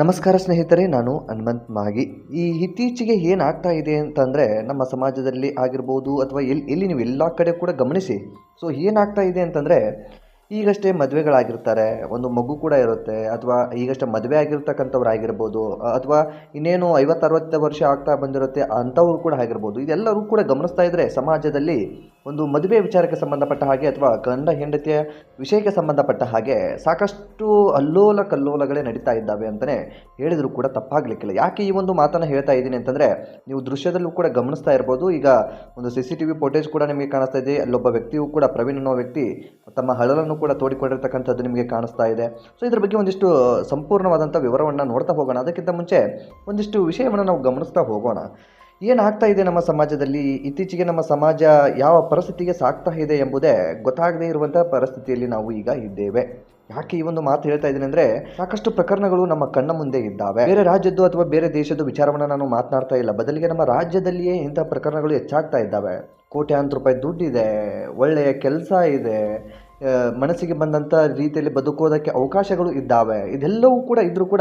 ನಮಸ್ಕಾರ ಸ್ನೇಹಿತರೆ, ನಾನು ಹನುಮಂತ್ ಮಾಗಿ. ಈ ಇತ್ತೀಚೆಗೆ ಏನಾಗ್ತಾ ಇದೆ ಅಂತಂದರೆ, ನಮ್ಮ ಸಮಾಜದಲ್ಲಿ ಆಗಿರ್ಬೋದು ಅಥವಾ ಎಲ್ಲಿ ಎಲ್ಲಿ ನೀವು ಎಲ್ಲ ಕಡೆ ಕೂಡ ಗಮನಿಸಿ. ಸೊ ಏನಾಗ್ತಾ ಇದೆ ಅಂತಂದರೆ, ಈಗಷ್ಟೇ ಮದುವೆಗಳಾಗಿರ್ತಾರೆ, ಒಂದು ಮಗು ಕೂಡ ಇರುತ್ತೆ, ಅಥವಾ ಈಗಷ್ಟೇ ಮದುವೆ ಆಗಿರ್ತಕ್ಕಂಥವ್ರು ಆಗಿರ್ಬೋದು ಅಥವಾ ಇನ್ನೇನು ಐವತ್ತು, ಅರವತ್ತು ವರ್ಷ ಆಗ್ತಾ ಬಂದಿರುತ್ತೆ ಅಂಥವ್ರು ಕೂಡ ಆಗಿರ್ಬೋದು. ಇದೆಲ್ಲರೂ ಕೂಡ ಗಮನಿಸ್ತಾ ಇದ್ದರೆ ಸಮಾಜದಲ್ಲಿ ಒಂದು ಮದುವೆ ವಿಚಾರಕ್ಕೆ ಸಂಬಂಧಪಟ್ಟ ಹಾಗೆ ಅಥವಾ ಗಂಡ ಹೆಂಡತಿಯ ವಿಷಯಕ್ಕೆ ಸಂಬಂಧಪಟ್ಟ ಹಾಗೆ ಸಾಕಷ್ಟು ಅಲ್ಲೋಲ ಕಲ್ಲೋಲಗಳೇ ನಡೀತಾ ಇದ್ದಾವೆ ಅಂತಲೇ ಹೇಳಿದರೂ ಕೂಡ ತಪ್ಪಾಗಲಿಕ್ಕಿಲ್ಲ. ಯಾಕೆ ಈ ಒಂದು ಮಾತನ್ನು ಹೇಳ್ತಾ ಇದ್ದೀನಿ ಅಂತಂದರೆ ನೀವು ದೃಶ್ಯದಲ್ಲೂ ಕೂಡ ಗಮನಿಸ್ತಾ ಇರ್ಬೋದು. ಈಗ ಒಂದು C C T V footage ಕೂಡ ನಿಮಗೆ ಕಾಣಿಸ್ತಾ ಇದೆ. ಅಲ್ಲೊಬ್ಬ ವ್ಯಕ್ತಿಯು ಕೂಡ ಪ್ರವೀಣ್ ಅನ್ನೋ ವ್ಯಕ್ತಿ ತಮ್ಮ ಹಳಲನ್ನು ಕೂಡ ತೋಡಿಕೊಂಡಿರ್ತಕ್ಕಂಥದ್ದು ನಿಮಗೆ ಕಾಣಿಸ್ತಾ ಇದೆ. ಸೊ ಇದ್ರ ಬಗ್ಗೆ ಒಂದಿಷ್ಟು ಸಂಪೂರ್ಣವಾದಂಥ ವಿವರವನ್ನು ನೋಡ್ತಾ ಹೋಗೋಣ. ಅದಕ್ಕಿಂತ ಮುಂಚೆ ಒಂದಿಷ್ಟು ವಿಷಯವನ್ನು ನಾವು ಗಮನಿಸ್ತಾ ಹೋಗೋಣ. ಏನಾಗ್ತಾ ಇದೆ ನಮ್ಮ ಸಮಾಜದಲ್ಲಿ? ಇತ್ತೀಚೆಗೆ ನಮ್ಮ ಸಮಾಜ ಯಾವ ಪರಿಸ್ಥಿತಿಗೆ ಸಾಕ್ತಾ ಇದೆ ಎಂಬುದೇ ಗೊತ್ತಾಗದೇ ಇರುವಂಥ ಪರಿಸ್ಥಿತಿಯಲ್ಲಿ ನಾವು ಈಗ ಇದ್ದೇವೆ. ಯಾಕೆ ಈ ಒಂದು ಮಾತು ಹೇಳ್ತಾ ಇದ್ದೀನಿ ಅಂದರೆ, ಸಾಕಷ್ಟು ಪ್ರಕರಣಗಳು ನಮ್ಮ ಕಣ್ಣ ಮುಂದೆ ಇದ್ದಾವೆ. ಬೇರೆ ರಾಜ್ಯದ್ದು ಅಥವಾ ಬೇರೆ ದೇಶದ್ದು ವಿಚಾರವನ್ನು ನಾನು ಮಾತನಾಡ್ತಾ ಇಲ್ಲ. ಬದಲಿಗೆ ನಮ್ಮ ರಾಜ್ಯದಲ್ಲಿಯೇ ಇಂಥ ಪ್ರಕರಣಗಳು ಹೆಚ್ಚಾಗ್ತಾ ಇದ್ದಾವೆ. ಕೋಟ್ಯಾಂತರ ರೂಪಾಯಿ ದುಡ್ಡಿದೆ, ಒಳ್ಳೆಯ ಕೆಲಸ ಇದೆ ಮನಸ್ಸಿಗೆ ಬಂದಂಥ ರೀತಿಯಲ್ಲಿ ಬದುಕೋದಕ್ಕೆ ಅವಕಾಶಗಳು ಇದ್ದಾವೆ. ಇದೆಲ್ಲವೂ ಕೂಡ ಇದ್ದರೂ ಕೂಡ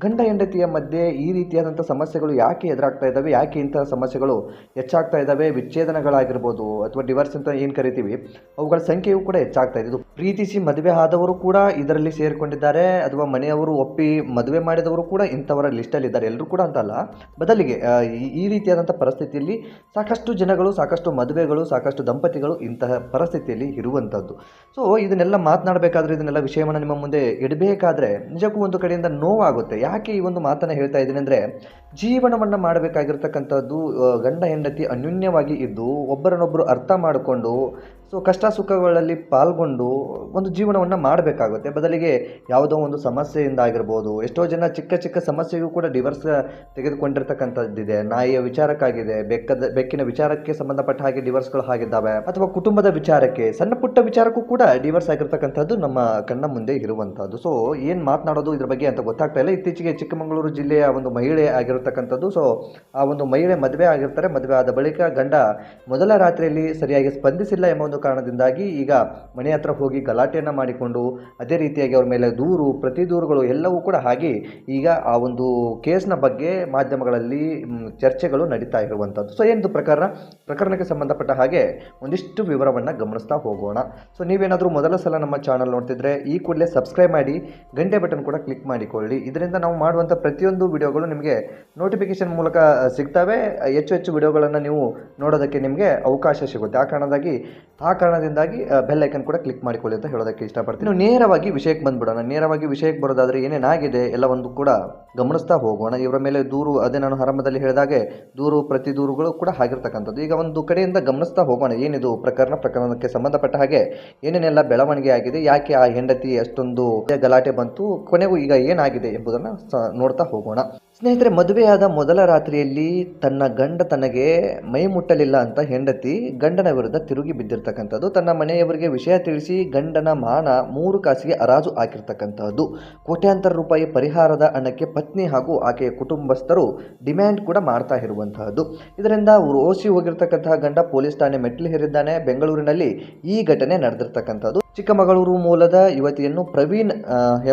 ಗಂಡ ಹೆಂಡತಿಯ ಮಧ್ಯೆ ಈ ರೀತಿಯಾದಂಥ ಸಮಸ್ಯೆಗಳು ಯಾಕೆ ಎದುರಾಗ್ತಾ ಇದ್ದಾವೆ, ಯಾಕೆ ಇಂತಹ ಸಮಸ್ಯೆಗಳು ಹೆಚ್ಚಾಗ್ತಾ ಇದ್ದಾವೆ, ವಿಚ್ಛೇದನಗಳಾಗಿರ್ಬೋದು ಅಥವಾ ಡಿವರ್ಸ್ ಅಂತ ಏನು ಕರಿತೀವಿ, ಅವುಗಳ ಸಂಖ್ಯೆಯೂ ಕೂಡ ಹೆಚ್ಚಾಗ್ತಾ ಇದೆ. ಇದು ಪ್ರೀತಿಸಿ ಮದುವೆ ಆದವರು ಕೂಡ ಇದರಲ್ಲಿ ಸೇರಿಕೊಂಡಿದ್ದಾರೆ, ಅಥವಾ ಮನೆಯವರು ಒಪ್ಪಿ ಮದುವೆ ಮಾಡಿದವರು ಕೂಡ ಇಂಥವರ ಲಿಸ್ಟಲ್ಲಿದ್ದಾರೆ ಎಲ್ಲರೂ ಕೂಡ ಅಂತಲ್ಲ, ಬದಲಿಗೆ ಈ- ಈ ರೀತಿಯಾದಂಥ ಪರಿಸ್ಥಿತಿಯಲ್ಲಿ ಸಾಕಷ್ಟು ಜನಗಳು, ಸಾಕಷ್ಟು ಮದುವೆಗಳು, ಸಾಕಷ್ಟು ದಂಪತಿಗಳು ಇಂತಹ ಪರಿಸ್ಥಿತಿಯಲ್ಲಿ ಇರುವಂಥದ್ದು ಸೊ ಇದನ್ನೆಲ್ಲ ಮಾತನಾಡಬೇಕಾದ್ರೆ ಇದನ್ನೆಲ್ಲ ವಿಷಯವನ್ನು ನಿಮ್ಮ ಮುಂದೆ ಇಡಬೇಕಾದ್ರೆ ನಿಜಕ್ಕೂ ಒಂದು ಕಡೆಯಿಂದ ನೋವಾಗುತ್ತೆ. ಯಾಕೆ ಈ ಒಂದು ಮಾತನ್ನು ಹೇಳ್ತಾ ಇದ್ದೀನಿ ಅಂದರೆ, ಜೀವನವನ್ನು ಮಾಡಬೇಕಾಗಿರ್ತಕ್ಕಂಥದ್ದು ಗಂಡ, ಹೆಂಡತಿ ಅನ್ಯೋನ್ಯವಾಗಿ ಇದ್ದು ಒಬ್ಬರನ್ನೊಬ್ಬರು ಅರ್ಥ ಮಾಡಿಕೊಂಡು, ಸೊ, ಕಷ್ಟ ಸುಖಗಳಲ್ಲಿ ಪಾಲ್ಗೊಂಡು ಒಂದು ಜೀವನವನ್ನು ಮಾಡಬೇಕಾಗುತ್ತೆ. ಬದಲಿಗೆ ಯಾವುದೋ ಒಂದು ಸಮಸ್ಯೆಯಿಂದ ಆಗಿರ್ಬೋದು, ಎಷ್ಟೋ ಜನ ಚಿಕ್ಕ ಚಿಕ್ಕ ಸಮಸ್ಯೆಗೂ ಕೂಡ ಡಿವರ್ಸ್ ತೆಗೆದುಕೊಂಡಿರ್ತಕ್ಕಂಥದ್ದಿದೆ. ನಾಯಿಯ ವಿಚಾರಕ್ಕಾಗಿದೆ, ಬೆಕ್ಕದ, ಬೆಕ್ಕಿನ ವಿಚಾರಕ್ಕೆ ಸಂಬಂಧಪಟ್ಟ ಹಾಗೆ ಡಿವರ್ಸ್ಗಳು ಆಗಿದ್ದಾವೆ, ಅಥವಾ ಕುಟುಂಬದ ವಿಚಾರಕ್ಕೆ, ಸಣ್ಣ ಪುಟ್ಟ ವಿಚಾರಕ್ಕೂ ಕೂಡ ಡಿವರ್ಸ್ ಆಗಿರ್ತಕ್ಕಂಥದ್ದು ನಮ್ಮ ಕಣ್ಣ ಮುಂದೆ ಇರುವಂಥದ್ದು. ಸೊ ಏನು ಮಾತನಾಡೋದು ಇದ್ರ ಬಗ್ಗೆ ಅಂತ ಗೊತ್ತಾಗ್ತಾ ಇಲ್ಲ. ಇತ್ತೀಚೆಗೆ ಚಿಕ್ಕಮಗಳೂರು ಜಿಲ್ಲೆಯ ಒಂದು ಮಹಿಳೆ ಆಗಿರತಕ್ಕಂಥದ್ದು. ಸೊ ಆ ಒಂದು ಮಹಿಳೆ ಮದುವೆ ಆಗಿರ್ತಾರೆ. ಮದುವೆ ಆದ ಬಳಿಕ ಗಂಡ ಮೊದಲ ರಾತ್ರಿಯಲ್ಲಿ ಸರಿಯಾಗಿ ಸ್ಪಂದಿಸಿಲ್ಲ ಎಂಬ ಒಂದು ಕಾರಣದಿಂದಾಗಿ ಈಗ ಮನೆ ಹತ್ರ ಹೋಗಿ ಗಲಾಟೆಯನ್ನು ಮಾಡಿಕೊಂಡು, ಅದೇ ರೀತಿಯಾಗಿ ಅವ್ರ ಮೇಲೆ ದೂರು ಪ್ರತಿ ದೂರುಗಳು ಎಲ್ಲವೂ ಕೂಡ ಹಾಗೆ ಈಗ ಆ ಒಂದು ಕೇಸ್ನ ಬಗ್ಗೆ ಮಾಧ್ಯಮಗಳಲ್ಲಿ ಚರ್ಚೆಗಳು ನಡೀತಾ ಇರುವಂಥದ್ದು. ಸೊ ಏನು ಪ್ರಕರಣ? ಪ್ರಕರಣಕ್ಕೆ ಸಂಬಂಧಪಟ್ಟ ಹಾಗೆ ಒಂದಿಷ್ಟು ವಿವರವನ್ನು ಗಮನಿಸ್ತಾ ಹೋಗೋಣ. ಸೊ ನೀವೇನಾದರೂ ಮೊದಲ ಸಲ ನಮ್ಮ ಚಾನಲ್ ನೋಡ್ತಿದ್ರೆ ಈ ಕೂಡಲೇ ಸಬ್ಸ್ಕ್ರೈಬ್ ಮಾಡಿ, ಗಂಟೆ ಬಟನ್ ಕೂಡ ಕ್ಲಿಕ್ ಮಾಡಿಕೊಳ್ಳಿ. ಇದರಿಂದ ನಾವು ಮಾಡುವಂಥ ಪ್ರತಿಯೊಂದು ವಿಡಿಯೋಗಳು ನಿಮಗೆ ನೋಟಿಫಿಕೇಶನ್ ಮೂಲಕ ಸಿಗ್ತವೆ. ಹೆಚ್ಚು ಹೆಚ್ಚು ವಿಡಿಯೋಗಳನ್ನು ನೀವು ನೋಡೋದಕ್ಕೆ ನಿಮಗೆ ಅವಕಾಶ ಸಿಗುತ್ತೆ. ಆ ಕಾರಣದಾಗಿ, ಆ ಕಾರಣದಿಂದಾಗಿ ಬೆಲ್ ಐಕನ್ ಕೂಡ ಕ್ಲಿಕ್ ಮಾಡಿಕೊಳ್ಳಿ ಅಂತ ಹೇಳೋದಕ್ಕೆ ಇಷ್ಟಪಡ್ತೀನಿ. ನೀವು ನೇರವಾಗಿ ವಿಷಯಕ್ಕೆ ಬಂದ್ಬಿಡೋಣ. ನೇರವಾಗಿ ವಿಷಯಕ್ಕೆ ಬರೋದಾದರೆ ಏನೇನಾಗಿದೆ ಒಂದು ಕೂಡ ಗಮನಿಸ್ತಾ ಹೋಗೋಣ. ಇವರ ಮೇಲೆ ದೂರು, ಅದೇ ನಾನು ಆರಂಭದಲ್ಲಿ ಹೇಳಿದಾಗೆ ದೂರು, ಪ್ರತಿ ದೂರುಗಳು ಕೂಡ ಆಗಿರ್ತಕ್ಕಂಥದ್ದು. ಈಗ ಒಂದು ಕಡೆಯಿಂದ ಗಮನಿಸ್ತಾ ಹೋಗೋಣ. ಏನಿದು ಪ್ರಕರಣ, ಪ್ರಕರಣಕ್ಕೆ ಸಂಬಂಧಪಟ್ಟ ಹಾಗೆ ಏನೇನೆಲ್ಲ ಬೆಳವಣಿಗೆ ಆಗಿದೆ. ಯಾಕೆ ಆ ಹೆಂಡತಿ ಅಷ್ಟೊಂದು ಗಲಾಟೆ ಬಂತು? ಕೊನೆಗೂ ಈಗ ಏನಾಗಿದೆ ಎಂಬುದನ್ನು ನೋಡ್ತಾ ಹೋಗೋಣ. ಸ್ನೇಹಿತರೆ, ಮದುವೆಯಾದ ಮೊದಲ ರಾತ್ರಿಯಲ್ಲಿ ತನ್ನ ಗಂಡ ತನಗೆ ಮೈ ಮುಟ್ಟಲಿಲ್ಲ ಅಂತ ಹೆಂಡತಿ ಗಂಡನ ವಿರುದ್ಧ ತಿರುಗಿ ಬಿದ್ದಿರ್ತಕ್ಕಂಥದ್ದು. ತನ್ನ ಮನೆಯವರಿಗೆ ವಿಷಯ ತಿಳಿಸಿ ಗಂಡನ ಮಾನ ಮೂರು ಕಾಸಿಗೆ ಹರಾಜು ಹಾಕಿರ್ತಕ್ಕಂಥದ್ದು. ಕೋಟ್ಯಾಂತರ ರೂಪಾಯಿ ಪರಿಹಾರದ ಹಣಕ್ಕೆ ಪತ್ನಿ ಹಾಗೂ ಆಕೆಯ ಕುಟುಂಬಸ್ಥರು ಡಿಮ್ಯಾಂಡ್ ಕೂಡ ಮಾಡ್ತಾ ಇರುವಂತಹದ್ದು ಇದರಿಂದ ರೋಸಿ ಹೋಗಿರ್ತಕ್ಕಂತಹ ಗಂಡ ಪೊಲೀಸ್ ಠಾಣೆ ಮೆಟ್ಟಿಲು ಹೇರಿದ್ದಾನೆ ಬೆಂಗಳೂರಿನಲ್ಲಿ ಈ ಘಟನೆ ನಡೆದಿರ್ತಕ್ಕಂಥದ್ದು. ಚಿಕ್ಕಮಗಳೂರು ಮೂಲದ ಯುವತಿಯನ್ನು ಪ್ರವೀಣ್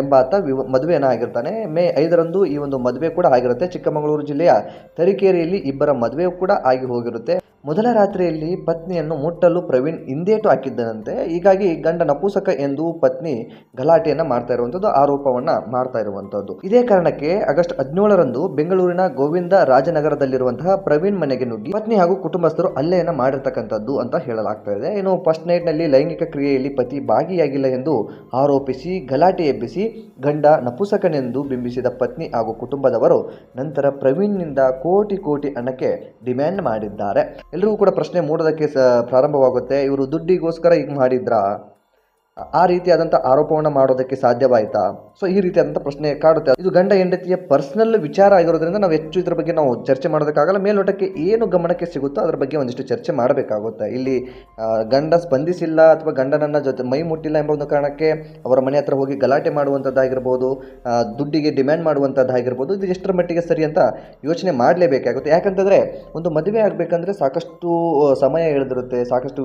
ಎಂಬಾತ ವಿವ ಮದುವೆಯನ್ನು ಆಗಿರ್ತಾನೆ ಮೇ ಐದರಂದು ಈ ಒಂದು ಮದುವೆ ಕೂಡ ಆಗಿರುತ್ತೆ. ಚಿಕ್ಕಮಗಳೂರು ಜಿಲ್ಲೆಯ ತರೀಕೆರೆಯಲ್ಲಿ ಇಬ್ಬರ ಮದುವೆ ಕೂಡ ಆಗಿ ಹೋಗಿರುತ್ತೆ. ಮೊದಲ ರಾತ್ರಿಯಲ್ಲಿ ಪತ್ನಿಯನ್ನು ಮುಟ್ಟಲು ಪ್ರವೀಣ್ ಹಿಂದೇಟು ಹಾಕಿದ್ದನಂತೆ. ಹೀಗಾಗಿ ಗಂಡ ನಪುಸಕ ಎಂದು ಪತ್ನಿ ಗಲಾಟೆಯನ್ನು ಮಾಡ್ತಾ ಇರುವಂಥದ್ದು ಆರೋಪವನ್ನ ಮಾಡ್ತಾ ಇರುವಂಥದ್ದು ಇದೇ ಕಾರಣಕ್ಕೆ ಆಗಸ್ಟ್ ಹದಿನೇಳರಂದು ಬೆಂಗಳೂರಿನ ಗೋವಿಂದ ರಾಜನಗರದಲ್ಲಿರುವಂತಹ ಪ್ರವೀಣ್ ಮನೆಗೆ ನುಗ್ಗಿ ಪತ್ನಿ ಹಾಗೂ ಕುಟುಂಬಸ್ಥರು ಹಲ್ಲೆಯನ್ನು ಮಾಡಿರ್ತಕ್ಕಂಥದ್ದು ಅಂತ ಹೇಳಲಾಗ್ತಾ ಇದೆ. ಇನ್ನು ಫಸ್ಟ್ ನೈಟ್ನಲ್ಲಿ ಲೈಂಗಿಕ ಕ್ರಿಯೆಯಲ್ಲಿ ಪತಿ ಭಾಗಿಯಾಗಿಲ್ಲ ಎಂದು ಆರೋಪಿಸಿ, ಗಲಾಟೆ ಎಬ್ಬಿಸಿ ಗಂಡ ನಪುಸಕನೆಂದು ಬಿಂಬಿಸಿದ ಪತ್ನಿ ಹಾಗೂ ಕುಟುಂಬದವರು ನಂತರ ಪ್ರವೀಣ್ನಿಂದ ಕೋಟಿ ಕೋಟಿ ಹಣಕ್ಕೆ ಡಿಮ್ಯಾಂಡ್ ಮಾಡಿದ್ದಾರೆ. ಎಲ್ಲರಿಗೂ ಕೂಡ ಪ್ರಶ್ನೆ ಮೂಡೋದಕ್ಕೆ ಪ್ರಾರಂಭವಾಗುತ್ತೆ. ಇವರು ದುಡ್ಡಿಗೋಸ್ಕರ ಈಗ ಮಾಡಿದ್ರಾ? ಆ ರೀತಿಯಾದಂಥ ಆರೋಪವನ್ನು ಮಾಡೋದಕ್ಕೆ ಸಾಧ್ಯವಾಯಿತಾ? ಸೊ ಈ ರೀತಿಯಾದಂಥ ಪ್ರಶ್ನೆ ಕಾಡುತ್ತೆ. ಇದು ಗಂಡ ಹೆಂಡತಿಯ ಪರ್ಸನಲ್ ವಿಚಾರ ಆಗಿರೋದ್ರಿಂದ ನಾವು ಹೆಚ್ಚು ಇದರ ಬಗ್ಗೆ ನಾವು ಚರ್ಚೆ ಮಾಡೋದಕ್ಕಾಗಲ್ಲ. ಮೇಲ್ನೋಟಕ್ಕೆ ಏನು ಗಮನಕ್ಕೆ ಸಿಗುತ್ತೋ ಅದರ ಬಗ್ಗೆ ಒಂದಿಷ್ಟು ಚರ್ಚೆ ಮಾಡಬೇಕಾಗುತ್ತೆ. ಇಲ್ಲಿ ಗಂಡ ಸ್ಪಂದಿಸಿಲ್ಲ ಅಥವಾ ಗಂಡನನ್ನ ಜೊತೆ ಮೈ ಮುಟ್ಟಿಲ್ಲ ಎಂಬ ಒಂದು ಕಾರಣಕ್ಕೆ ಅವರ ಮನೆ ಹತ್ರ ಹೋಗಿ ಗಲಾಟೆ ಮಾಡುವಂಥದ್ದಾಗಿರ್ಬೋದು ದುಡ್ಡಿಗೆ ಡಿಮ್ಯಾಂಡ್ ಮಾಡುವಂಥದ್ದಾಗಿರ್ಬೋದು, ಇದು ಎಷ್ಟರ ಮಟ್ಟಿಗೆ ಸರಿ ಅಂತ ಯೋಚನೆ ಮಾಡಲೇಬೇಕಾಗುತ್ತೆ. ಯಾಕಂತಂದರೆ ಒಂದು ಮದುವೆ ಆಗಬೇಕಂದ್ರೆ ಸಾಕಷ್ಟು ಸಮಯ ಹಿಡಿದಿರುತ್ತೆ. ಸಾಕಷ್ಟು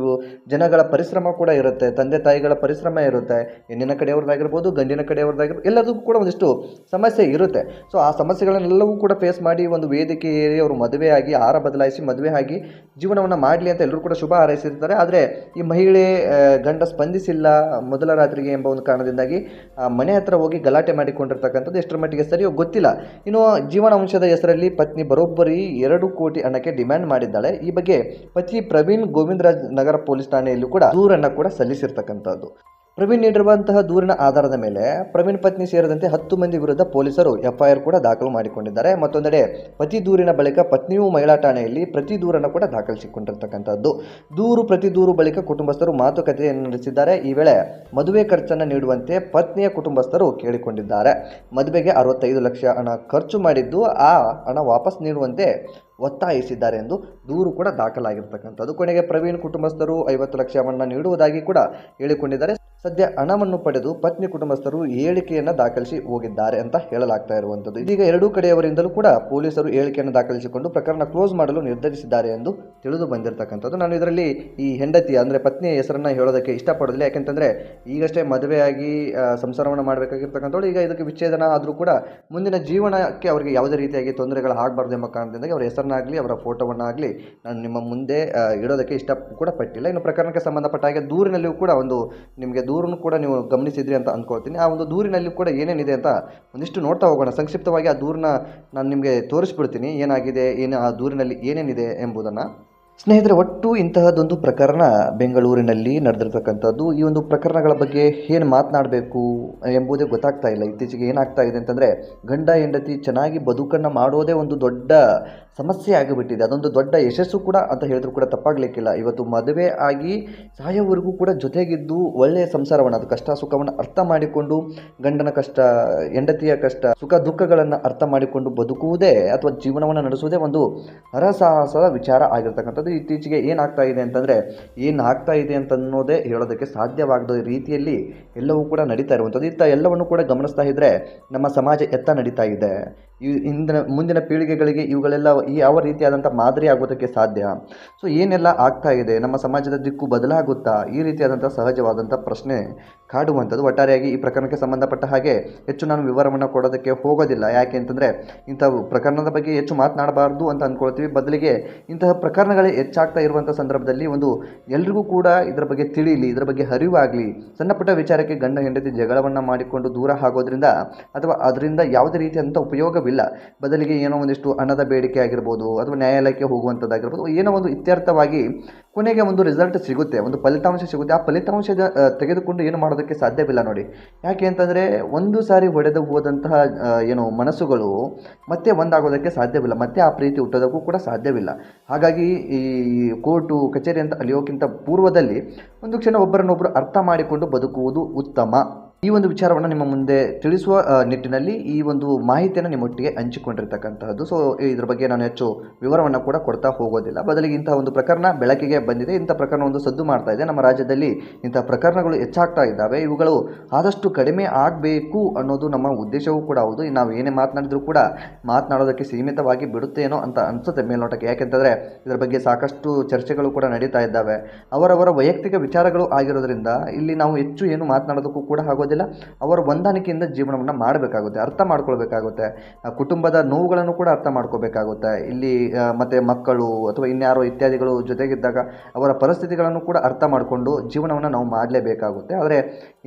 ಜನಗಳ ಪರಿಶ್ರಮ ಕೂಡ ಇರುತ್ತೆ. ತಂದೆ ತಾಯಿಗಳ ಪರಿಶ್ರಮ ಶ್ರಮ ಇರುತ್ತೆ. ಹೆಣ್ಣಿನ ಕಡೆಯವ್ರದ್ದಾಗಿರ್ಬೋದು ಗಂಡಿನ ಕಡೆಯವ್ರದ್ದಾಗಿರ್ಬೋದು ಎಲ್ಲದಕ್ಕೂ ಕೂಡ ಒಂದಿಷ್ಟು ಸಮಸ್ಯೆ ಇರುತ್ತೆ. ಸೊ ಆ ಸಮಸ್ಯೆಗಳನ್ನೆಲ್ಲವೂ ಕೂಡ ಫೇಸ್ ಮಾಡಿ ಒಂದು ವೇದಿಕೆ ಏರಿ ಅವರು ಮದುವೆ ಆಗಿ, ಆಹಾರ ಬದಲಾಯಿಸಿ ಮದುವೆ ಆಗಿ ಜೀವನವನ್ನು ಮಾಡಲಿ ಅಂತ ಎಲ್ಲರೂ ಕೂಡ ಶುಭ ಹಾರೈಸಿರ್ತಾರೆ. ಆದರೆ ಈ ಮಹಿಳೆ ಗಂಡ ಸ್ಪಂದಿಸಿಲ್ಲ ಮೊದಲ ರಾತ್ರಿಗೆ ಎಂಬ ಒಂದು ಕಾರಣದಿಂದಾಗಿ ಮನೆ ಹತ್ರ ಹೋಗಿ ಗಲಾಟೆ ಮಾಡಿಕೊಂಡಿರ್ತಕ್ಕಂಥದ್ದು ಎಷ್ಟರ ಮಟ್ಟಿಗೆ ಸರಿಯೋ ಗೊತ್ತಿಲ್ಲ. ಇನ್ನು ಜೀವನ ಜೀವನಾಂಶದ ಹೆಸರಲ್ಲಿ ಪತ್ನಿ ಬರೋಬ್ಬರಿ ಎರಡು ಕೋಟಿ ಹಣಕ್ಕೆ ಡಿಮ್ಯಾಂಡ್ ಮಾಡಿದ್ದಾಳೆ. ಈ ಬಗ್ಗೆ ಪತಿ ಪ್ರವೀಣ್ ಗೋವಿಂದರಾಜ್ ನಗರ ಪೊಲೀಸ್ ಠಾಣೆಯಲ್ಲೂ ಕೂಡ ದೂರನ್ನು ಕೂಡ ಸಲ್ಲಿಸಿರ್ತಕ್ಕಂಥದ್ದು. ಪ್ರವೀಣ್ ನೀಡಿರುವಂತಹ ದೂರಿನ ಆಧಾರದ ಮೇಲೆ ಪ್ರವೀಣ್ ಪತ್ನಿ ಸೇರಿದಂತೆ ಹತ್ತು ಮಂದಿ ವಿರುದ್ಧ ಪೊಲೀಸರು ಎಫ್ಐಆರ್ ಕೂಡ ದಾಖಲು ಮಾಡಿಕೊಂಡಿದ್ದಾರೆ. ಮತ್ತೊಂದೆಡೆ ಪತಿ ದೂರಿನ ಬಳಿಕ ಪತ್ನಿಯು ಮಹಿಳಾ ಠಾಣೆಯಲ್ಲಿ ಪ್ರತಿ ದೂರನ್ನು ಕೂಡ ದಾಖಲಿಸಿಕೊಂಡಿರ್ತಕ್ಕಂಥದ್ದು. ದೂರು ಪ್ರತಿ ದೂರು ಬಳಿಕ ಕುಟುಂಬಸ್ಥರು ಮಾತುಕತೆಯನ್ನು ನಡೆಸಿದ್ದಾರೆ. ಈ ವೇಳೆ ಮದುವೆ ಖರ್ಚನ್ನು ನೀಡುವಂತೆ ಪತ್ನಿಯ ಕುಟುಂಬಸ್ಥರು ಕೇಳಿಕೊಂಡಿದ್ದಾರೆ. ಮದುವೆಗೆ ಅರವತ್ತೈದು ಲಕ್ಷ ಹಣ ಖರ್ಚು ಮಾಡಿದ್ದು ಆ ಹಣ ವಾಪಸ್ ನೀಡುವಂತೆ ಒತ್ತಾಯಿಸಿದ್ದಾರೆ ಎಂದು ದೂರು ಕೂಡ ದಾಖಲಾಗಿರ್ತಕ್ಕಂಥದ್ದು. ಕೊನೆಗೆ ಪ್ರವೀಣ್ ಕುಟುಂಬಸ್ಥರು ಐವತ್ತು ಲಕ್ಷ ಹಣ ನೀಡುವುದಾಗಿ ಕೂಡ ಹೇಳಿಕೊಂಡಿದ್ದಾರೆ. ಸದ್ಯ ಹಣವನ್ನು ಪಡೆದು ಪತ್ನಿ ಕುಟುಂಬಸ್ಥರು ಹೇಳಿಕೆಯನ್ನು ದಾಖಲಿಸಿ ಹೋಗಿದ್ದಾರೆ ಅಂತ ಹೇಳಲಾಗ್ತಾ ಇರುವಂಥದ್ದು. ಇದೀಗ ಎರಡೂ ಕಡೆಯವರಿಂದಲೂ ಕೂಡ ಪೊಲೀಸರು ಹೇಳಿಕೆಯನ್ನು ದಾಖಲಿಸಿಕೊಂಡು ಪ್ರಕರಣ ಕ್ಲೋಸ್ ಮಾಡಲು ನಿರ್ಧರಿಸಿದ್ದಾರೆ ಎಂದು ತಿಳಿದು ಬಂದಿರತಕ್ಕಂಥದ್ದು. ನಾನು ಇದರಲ್ಲಿ ಈ ಹೆಂಡತಿ ಅಂದರೆ ಪತ್ನಿಯ ಹೆಸರನ್ನು ಹೇಳೋದಕ್ಕೆ ಇಷ್ಟಪಡೋದಿಲ್ಲ. ಯಾಕೆಂತಂದರೆ ಈಗಷ್ಟೇ ಮದುವೆಯಾಗಿ ಸಂಸಾರವನ್ನು ಮಾಡಬೇಕಾಗಿರ್ತಕ್ಕಂಥವ್ಳು. ಈಗ ಇದಕ್ಕೆ ವಿಚ್ಛೇದನ ಆದರೂ ಕೂಡ ಮುಂದಿನ ಜೀವನಕ್ಕೆ ಅವರಿಗೆ ಯಾವುದೇ ರೀತಿಯಾಗಿ ತೊಂದರೆಗಳು ಆಗಬಾರ್ದು ಎಂಬ ಕಾರಣದಿಂದಾಗಿ ಅವರ ಹೆಸರನ್ನಾಗಲಿ, ಅವರ ಫೋಟೋವನ್ನಾಗಲಿ ನಾನು ನಿಮ್ಮ ಮುಂದೆ ಇಡೋದಕ್ಕೆ ಇಷ್ಟ ಕೂಡ ಪಟ್ಟಿಲ್ಲ. ಇನ್ನು ಪ್ರಕರಣಕ್ಕೆ ಸಂಬಂಧಪಟ್ಟ ಹಾಗೆ ದೂರಿನಲ್ಲಿಯೂ ಕೂಡ ಒಂದು ನಿಮಗೆ ದೂರನ್ನು ಕೂಡ ನೀವು ಗಮನಿಸಿದ್ರಿ ಅಂತ ಅಂದ್ಕೊಳ್ತೀನಿ ಆ ಒಂದು ದೂರಿನಲ್ಲಿ ಕೂಡ ಏನೇನಿದೆ ಅಂತ ಒಂದಿಷ್ಟು ನೋಡ್ತಾ ಹೋಗೋಣ. ಸಂಕ್ಷಿಪ್ತವಾಗಿ ಆ ದೂರನ್ನ ನಾನು ನಿಮಗೆ ತೋರಿಸ್ಬಿಡ್ತೀನಿ. ಏನಾಗಿದೆ, ಏನು ಆ ದೂರಿನಲ್ಲಿ ಏನೇನಿದೆ ಎಂಬುದನ್ನು. ಸ್ನೇಹಿತರೆ, ಒಟ್ಟು ಇಂತಹದ್ದೊಂದು ಪ್ರಕರಣ ಬೆಂಗಳೂರಿನಲ್ಲಿ ನಡೆದಿರ್ತಕ್ಕಂಥದ್ದು. ಈ ಒಂದು ಪ್ರಕರಣಗಳ ಬಗ್ಗೆ ಏನು ಮಾತನಾಡಬೇಕು ಎಂಬುದೇ ಗೊತ್ತಾಗ್ತಾ ಇಲ್ಲ. ಇತ್ತೀಚೆಗೆ ಏನಾಗ್ತಾ ಇದೆ ಅಂತಂದರೆ, ಗಂಡ ಹೆಂಡತಿ ಚೆನ್ನಾಗಿ ಬದುಕನ್ನು ಮಾಡೋದೇ ಒಂದು ದೊಡ್ಡ ಸಮಸ್ಯೆ ಆಗಿಬಿಟ್ಟಿದೆ. ಅದೊಂದು ದೊಡ್ಡ ಯಶಸ್ಸು ಕೂಡ ಅಂತ ಹೇಳಿದ್ರು ಕೂಡ ತಪ್ಪಾಗಲಿಕ್ಕಿಲ್ಲ. ಇವತ್ತು ಮದುವೆ ಆಗಿ ಸಾಯೋವರೆಗೂ ಕೂಡ ಜೊತೆಗಿದ್ದು ಒಳ್ಳೆಯ ಸಂಸಾರವನ್ನು, ಅದು ಕಷ್ಟ ಸುಖವನ್ನು ಅರ್ಥ ಮಾಡಿಕೊಂಡು, ಗಂಡನ ಕಷ್ಟ, ಹೆಂಡತಿಯ ಕಷ್ಟ, ಸುಖ ದುಃಖಗಳನ್ನು ಅರ್ಥ ಮಾಡಿಕೊಂಡು ಬದುಕುವುದೇ ಅಥವಾ ಜೀವನವನ್ನು ನಡೆಸುವುದೇ ಒಂದು ಹರಸಾಹಸದ ವಿಚಾರ ಆಗಿರ್ತಕ್ಕಂಥದ್ದು. ಇತ್ತೀಚೆಗೆ ಏನಾಗ್ತಾ ಇದೆ ಅಂತಂದರೆ ಏನು ಆಗ್ತಾ ಇದೆ ಅಂತ ಅನ್ನೋದೇ ಹೇಳೋದಕ್ಕೆ ಸಾಧ್ಯವಾಗದ ರೀತಿಯಲ್ಲಿ ಎಲ್ಲವೂ ಕೂಡ ನಡೀತಾ ಇರುವಂಥದ್ದು. ಇತ್ತ ಎಲ್ಲವನ್ನು ಕೂಡ ಗಮನಿಸ್ತಾ ಇದ್ದರೆ ನಮ್ಮ ಸಮಾಜ ಎತ್ತ ನಡೀತಾ ಇದೆ. ಈ ಇಂದಿನ ಮುಂದಿನ ಪೀಳಿಗೆಗಳಿಗೆ ಇವುಗಳೆಲ್ಲ ಯಾವ ರೀತಿಯಾದಂಥ ಮಾದರಿ ಆಗೋದಕ್ಕೆ ಸಾಧ್ಯ? ಸೊ ಏನೆಲ್ಲ ಆಗ್ತಾ ಇದೆ? ನಮ್ಮ ಸಮಾಜದ ದಿಕ್ಕು ಬದಲಾಗುತ್ತಾ? ಈ ರೀತಿಯಾದಂಥ ಸಹಜವಾದಂಥ ಪ್ರಶ್ನೆ ಕಾಡುವಂಥದ್ದು. ಒಟ್ಟಾರೆಯಾಗಿ ಈ ಪ್ರಕರಣಕ್ಕೆ ಸಂಬಂಧಪಟ್ಟ ಹಾಗೆ ಹೆಚ್ಚು ನಾನು ವಿವರವನ್ನು ಕೊಡೋದಕ್ಕೆ ಹೋಗೋದಿಲ್ಲ. ಯಾಕೆ ಅಂತಂದರೆ, ಇಂಥ ಪ್ರಕರಣದ ಬಗ್ಗೆ ಹೆಚ್ಚು ಮಾತನಾಡಬಾರ್ದು ಅಂತ ಅಂದ್ಕೊಳ್ತೀವಿ. ಬದಲಿಗೆ ಇಂತಹ ಪ್ರಕರಣಗಳೇ ಹೆಚ್ಚಾಗ್ತಾ ಇರುವಂಥ ಸಂದರ್ಭದಲ್ಲಿ ಒಂದು ಎಲ್ರಿಗೂ ಕೂಡ ಇದರ ಬಗ್ಗೆ ತಿಳಿಯಲಿ ಇದರ ಬಗ್ಗೆ ಅರಿವಾಗಲಿ. ಸಣ್ಣ ಪುಟ್ಟ ವಿಚಾರಕ್ಕೆ ಗಂಡ, ಹೆಂಡತಿ ಜಗಳವನ್ನು ಮಾಡಿಕೊಂಡು ದೂರ ಆಗೋದ್ರಿಂದ ಅಥವಾ ಅದರಿಂದ ಯಾವುದೇ ರೀತಿಯಾದಂಥ ಉಪಯೋಗವಿಲ್ಲ. ಬದಲಿಗೆ ಏನೋ ಒಂದಿಷ್ಟು ಹಣದ ಬೇಡಿಕೆ ಆಗಿರ್ಬೋದು ಅಥವಾ ನ್ಯಾಯಾಲಯಕ್ಕೆ ಹೋಗುವಂಥದ್ದಾಗಿರ್ಬೋದು ಏನೋ ಒಂದು ಇತ್ಯರ್ಥವಾಗಿ ಕೊನೆಗೆ ಒಂದು ರಿಸಲ್ಟ್ ಸಿಗುತ್ತೆ ಒಂದು ಫಲಿತಾಂಶ ಸಿಗುತ್ತೆ. ಆ ಫಲಿತಾಂಶದ ಆ, ತೆಗೆದುಕೊಂಡು ಏನು ಮಾಡೋದಕ್ಕೆ ಸಾಧ್ಯವಿಲ್ಲ ನೋಡಿ. ಯಾಕೆ ಅಂತಂದರೆ ಒಂದು ಸಾರಿ ಹೊಡೆದು ಹೋದಂತಹ ಏನು ಮನಸ್ಸುಗಳು ಮತ್ತೆ ಒಂದಾಗೋದಕ್ಕೆ ಸಾಧ್ಯವಿಲ್ಲ ಮತ್ತೆ ಆ ಪ್ರೀತಿ ಹುಟ್ಟೋದಕ್ಕೂ ಕೂಡ ಸಾಧ್ಯವಿಲ್ಲ. ಹಾಗಾಗಿ ಈ ಕೋರ್ಟು ಕಚೇರಿ ಅಂತ ಅಲಿಯೋಕ್ಕಿಂತ ಪೂರ್ವದಲ್ಲಿ ಒಂದು ಕ್ಷಣ ಒಬ್ಬರನ್ನೊಬ್ಬರು ಅರ್ಥ ಮಾಡಿಕೊಂಡು ಬದುಕುವುದು ಉತ್ತಮ. ಈ ಒಂದು ವಿಚಾರವನ್ನು ನಿಮ್ಮ ಮುಂದೆ ತಿಳಿಸುವ ನಿಟ್ಟಿನಲ್ಲಿ ಈ ಒಂದು ಮಾಹಿತಿಯನ್ನು ನಿಮ್ಮೊಟ್ಟಿಗೆ ಹಂಚಿಕೊಂಡಿರ್ತಕ್ಕಂತಹದ್ದು. ಸೊ ಇದ್ರ ಬಗ್ಗೆ ನಾನು ಹೆಚ್ಚು ವಿವರವನ್ನು ಕೂಡ ಕೊಡ್ತಾ ಹೋಗೋದಿಲ್ಲ. ಬದಲಿಗೆ ಇಂತಹ ಒಂದು ಪ್ರಕರಣ ಬೆಳಕಿಗೆ ಬಂದಿದೆ. ಇಂಥ ಪ್ರಕರಣ ಒಂದು ಸದ್ದು ಮಾಡ್ತಾ ಇದೆ. ನಮ್ಮ ರಾಜ್ಯದಲ್ಲಿ ಇಂಥ ಪ್ರಕರಣಗಳು ಹೆಚ್ಚಾಗ್ತಾ ಇದ್ದಾವೆ. ಇವುಗಳು ಆದಷ್ಟು ಕಡಿಮೆ ಆಗಬೇಕು ಅನ್ನೋದು ನಮ್ಮ ಉದ್ದೇಶವೂ ಕೂಡ ಹೌದು. ನಾವು ಏನೇ ಮಾತನಾಡಿದ್ರು ಕೂಡ ಮಾತನಾಡೋದಕ್ಕೆ ಸೀಮಿತವಾಗಿ ಬಿಡುತ್ತೇನೋ ಅಂತ ಅನಿಸುತ್ತೆ ಮೇಲ್ನೋಟಕ್ಕೆ. ಯಾಕೆಂತಂದರೆ ಇದರ ಬಗ್ಗೆ ಸಾಕಷ್ಟು ಚರ್ಚೆಗಳು ಕೂಡ ನಡೀತಾ ಇದ್ದಾವೆ. ಅವರವರ ವೈಯಕ್ತಿಕ ವಿಚಾರಗಳು ಆಗಿರೋದ್ರಿಂದ ಇಲ್ಲಿ ನಾವು ಹೆಚ್ಚು ಏನು ಮಾತನಾಡೋದಕ್ಕೂ ಕೂಡ ಆಗೋದಿಲ್ಲ. ಅವರ ಹೊಂದಾಣಿಕೆಯಿಂದ ಜೀವನವನ್ನು ಮಾಡಬೇಕಾಗುತ್ತೆ, ಅರ್ಥ ಮಾಡ್ಕೊಳ್ಬೇಕಾಗುತ್ತೆ. ಕುಟುಂಬದ ನೋವುಗಳನ್ನು ಕೂಡ ಅರ್ಥ ಮಾಡ್ಕೋಬೇಕಾಗುತ್ತೆ ಇಲ್ಲಿ ಮತ್ತು ಮಕ್ಕಳು ಅಥವಾ ಇನ್ಯಾರೋ ಇತ್ಯಾದಿಗಳು ಜೊತೆಗಿದ್ದಾಗ ಅವರ ಪರಿಸ್ಥಿತಿಗಳನ್ನು ಕೂಡ ಅರ್ಥ ಮಾಡಿಕೊಂಡು ಜೀವನವನ್ನು ನಾವು ಮಾಡಲೇಬೇಕಾಗುತ್ತೆ. ಆದರೆ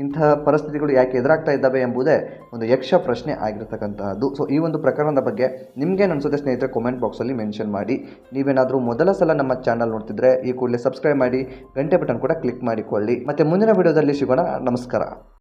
ಇಂತಹ ಪರಿಸ್ಥಿತಿಗಳು ಯಾಕೆ ಎದುರಾಗ್ತಾ ಇದ್ದಾವೆ ಎಂಬುದೇ ಒಂದು ಯಕ್ಷ ಪ್ರಶ್ನೆ ಆಗಿರತಕ್ಕಂತಹದ್ದು. ಸೊ ಈ ಒಂದು ಪ್ರಕರಣದ ಬಗ್ಗೆ ನಿಮಗೆ ಅನಿಸುತ್ತೆ ಸ್ನೇಹಿತರೆ ಕಾಮೆಂಟ್ ಬಾಕ್ಸಲ್ಲಿ ಮೆನ್ಷನ್ ಮಾಡಿ. ನೀವೇನಾದರೂ ಮೊದಲ ಸಲ ನಮ್ಮ ಚಾನಲ್ ನೋಡ್ತಿದ್ರೆ, ಈ ಕೂಡಲೇ ಸಬ್ಸ್ಕ್ರೈಬ್ ಮಾಡಿ, ಗಂಟೆ ಬಟನ್ ಕೂಡ ಕ್ಲಿಕ್ ಮಾಡಿಕೊಳ್ಳಿ. ಮತ್ತು ಮುಂದಿನ ವಿಡಿಯೋದಲ್ಲಿ ಸಿಗೋಣ. ನಮಸ್ಕಾರ.